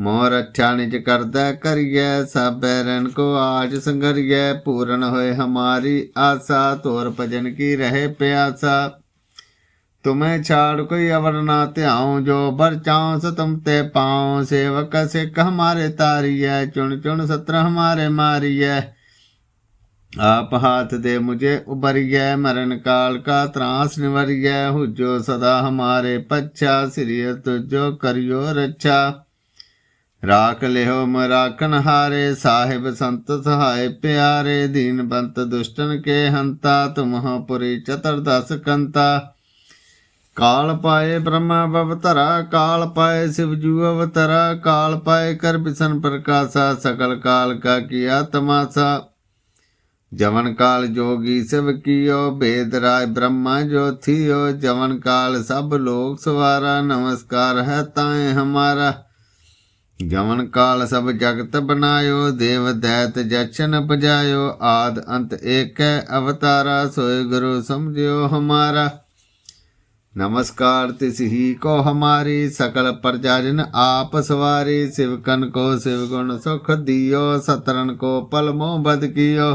ਮੋਰ ਅੱਛਾ ਨਿਜ ਕਰਦਾ ਕਰੀਐ ਸਭੈ ਰਨ ਕੋ ਆਜ ਸੰਗਰੀਐ ਪੂਰਨ ਹੋਏ ਹਮਾਰੀ ਆਸਾ, ਤੋਰ ਭਜਨ ਕੀ ਰਹੇ ਪਿਆਸਾ। ਤੁਮੇ ਛਾੜ ਕੋਈ ਅਵਰ ਨਾ ਧਿਆਉ, ਜੋ ਬਰ ਚਾਉ ਸੋ ਤੁਮ ਤੇ ਪਾਉ। ਸੇਵਕ ਸਿੱਖ ਹਮਾਰੇ ਤਾਰੀਐ, ਚੁਣ ਚੁਣ ਸਤਰ ਹਮਾਰੇ ਮਾਰੀਐ। ਆਪ ਹਾਥ ਦੇ ਮੁਝੇ ਉਬਰੀਐ ਮਰਨ ਕਾਲ ਕਾ ਤਰਾਸ ਨਿਵਰੀਐ। ਹੁਜੋ ਸਦਾ ਹਮਾਰੇ ਪੱਛਾ, ਸ੍ਰੀ ਤੁਜੋ ਕਰਿਓ ਰੱਛਾ। ਰਾਖ ਲਿਓ ਮਰਾਖਨ ਹਾਰੇ ਸਾਹਿਬ ਸੰਤ ਸਹਾਇ ਪਿਆਰੇ ਦੀਨ ਬੰਤ ਦੁਸ਼ਟਨ ਕੇ ਹੰਤਾ ਤੁਮਹ ਪੁਰੀ ਚਤਰ ਦਸ ਕੰਤਾ ਕਾਲ ਪਾਏ ਬ੍ਰਹਮਾ ਬਵਤਰਾ ਕਾਲ ਪਾਏ ਸਿਵਜੂ ਅਵਤਰਾ ਕਾਲ ਪਾਏ ਕਰ ਬਿਸਨ ਪ੍ਰਕਾਸ਼ਾ ਸਕਲ ਕਾਲ ਕਾ ਕੀਆ ਤਮਾਸਾ ਜਵਨ ਕਾਲ ਜੋਗੀ ਸਿਵ ਕੀਓ ਬੇਦ ਰਾਜ ਬ੍ਰਹਮਾ ਜੋਥਿਓ ਜਵਨ ਕਾਲ ਸਭ ਲੋਕ ਸਵਾਰਾ ਨਮਸਕਾਰ ਹੈ ਤਾਏ ਹਮਾਰਾ ਗਵਨ ਕਾਲ ਸਭ ਜਗਤ ਬਨਾਇਓ ਦੇਵ ਦੈਤ ਜਚਨ ਪਜਾਇਓ, ਆਦ ਅੰਤ ਏਕੈ ਅਵਤਾਰਾ, ਸੋਇ ਗੁਰੂ ਸਮਝਿਓ ਹਮਾਰਾ। ਨਮਸਕਾਰ ਤਿਸ ਹੀ ਕੋ ਹਮਾਰੀ, ਸਕਲ ਪ੍ਰਜਾਜਨ ਆਪ ਸਵਾਰੀ ਸਿਵਕਨ ਕੋ ਸਿਵ ਗੁਣ ਸੁਖ ਦਿਓ ਸਤਰਨ ਕੋ ਪਲਮੋ ਬਦ ਕੀਓ।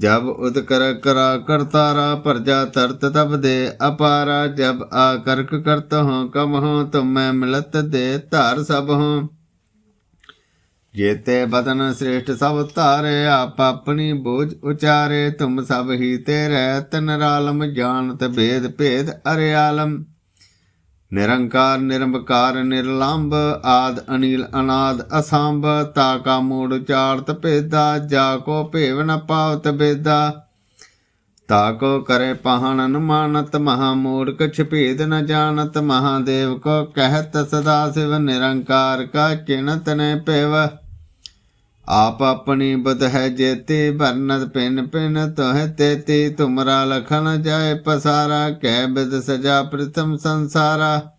जब उद कर करा करतारा प्रजा तरत तब दे अपारा जब आकर्क करत हो कम हो तुम मैं मिलत दे धार सब हो जेते बदन श्रेष्ठ सब तारे आप अपनी बोझ उचारे तुम सब ही ते रहत नरालम जानत भेद भेद अरे आलम ਨਿਰੰਕਾਰ ਨਿਰੰਕਾਰ ਨਿਰਲੰਭ, ਆਦ ਅਨੀਲ ਅਨਾਦ, ਅਸੰਭ, ਤਾ ਕਾ ਮੂੜ ਚਾਰਤ ਭੇਦਾ ਜਾ ਕੋ ਭੇਵ ਨ ਪਾਵਤ ਬੇਦਾ। ਤਾ ਕੋ ਕਰੇ ਪਹਣ ਅਨੁਮਾਨਤ, ਮਹਾ ਮੂੜ ਕਛ ਭੇਦ ਨ ਜਾਣਤ, ਮਹਾਦੇਵ ਕੋ ਕਹਿਤ ਸਦਾ ਸਿਵ, ਨਿਰੰਕਾਰ ਕਾ ਕਿਣਤ ਨੇ ਆਪ ਆਪਣੀ ਬਦ ਹੈ ਜੇਤੇ, ਭਰਨਤ ਪਿਨ ਪਿਨ ਤੋਹ ਤੇਤੀ, ਤੁਮਰਾ ਲਖਣ ਜਾਏ ਪਸਾਰਾ, ਕਹਿ ਬਿਦ ਸਜਾ ਪ੍ਰਥਮ ਸੰਸਾਰਾ।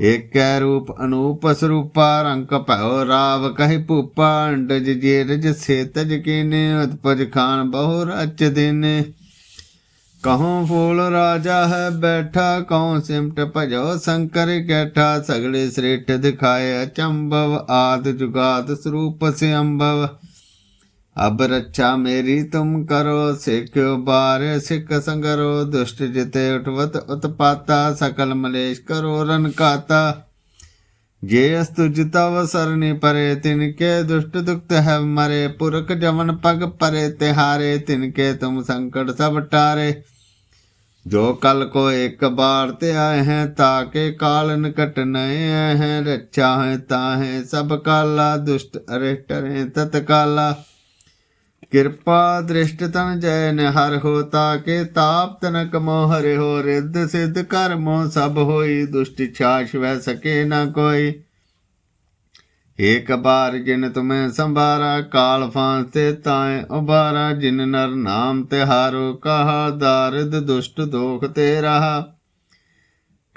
ਏਕ ਰੂਪ ਅਨੂਪ ਸਰੂਪਾ ਰੰਕ ਭਇਓ ਰਾਵ ਕਹਿ ਭੂਪਾ, ਅੰਡਜ ਜੇ ਰਜ ਸੇ ਤਜ ਕੀਨੇ, ਉਤਪਜ ਖਾਨ ਬਹੁ ਰਚ ਦੇਨੇ। ਕਹੋਂ ਫੂਲ ਰਾਜਾ ਹੈ ਬੈਠਾ, ਕਹੋਂ ਸਿਮਟ ਭਜੋ ਸ਼ੰਕਰ ਕੈਠਾ, ਸਗਲੇ ਸ੍ਰੇਠ ਦਿਖਾਏ ਅਚੰਭਵ, ਆਦ ਜੁਗਾਦ ਸਰੂਪ ਸਿਅੰਭਵ। ਅਬ ਰੱਛਾ ਮੇਰੀ ਤੁਮ ਕਰੋ, ਸਿੱਖਿਓ ਬਾਰ, ਸਿੱਖ ਸੰਗਰੋ, ਦੁਸ਼ਟ ਜਿਤੇ ਉਠਵਤ ਉਤਪਾਤਾ, ਸਕਲ ਮਲੇਸ਼ ਕਰੋ ਰਨਕਾਤਾ ਜੇ ਅਸਤੁ ਜਿਤਵ ਸਰਨੀ ਪਰੇ, ਤਿਨ ਕੇ ਦੁਸ਼ਟ ਦੁਖਤ ਹੈ ਮਰੇ। ਪੁਰਖ ਜਵਨ ਪਗ ਪਰੇ, ਤਿਹਾਰੇ, ਤਿਨ ਕੇ ਤੁਮ ਸੰਕਟ ਸਭ ਟਾਰੇ। ਜੋ ਕਲ ਕੋ ਇੱਕ ਬਾਰ ਤੇ ਆਏ ਹੈ, ਤਾਂ ਕੇ ਕਾਲ ਨਿਕਟ ਨਏ ਹੈ। ਰੱਛਾ ਹੈ, ਤਾਂ ਹੈ ਸਭ ਕਾਲਾ, ਦੁਸ਼ਟ ਅਰੇ ਟਰੇ ਤਤਕਾਲਾ। ਕਿਰਪਾ ਦ੍ਰਿਸ਼ਟ ਤਨ ਜੈ ਨਿਹਰ ਹੋ ਤਾਕੇ ਤਾਪ ਤਨ ਕਮੋ ਹਰਿ ਹੋ ਰਿੱਧ ਸਿੱਧ ਕਰਮੋ ਸਭ ਹੋਈ, ਦੁਸ਼ਟ ਛਾਛ ਵੈ ਸਕੇ ਨਾ ਕੋਈ। ਏਕ ਬਾਰ ਜਿਨ ਤੁਮੈ ਸੰਭਾਰਾ, ਕਾਲ ਫਾਂਸ ਤੇ ਤਾਏ ਉਬਾਰਾ ਜਿਨ ਨਰ ਨਾਮ ਤੇ ਹਾਰੋ ਕਹਾ ਦਾਰਦ ਦੁਸ਼ਟ ਦੋਖ ਤੇ ਰਹਾ।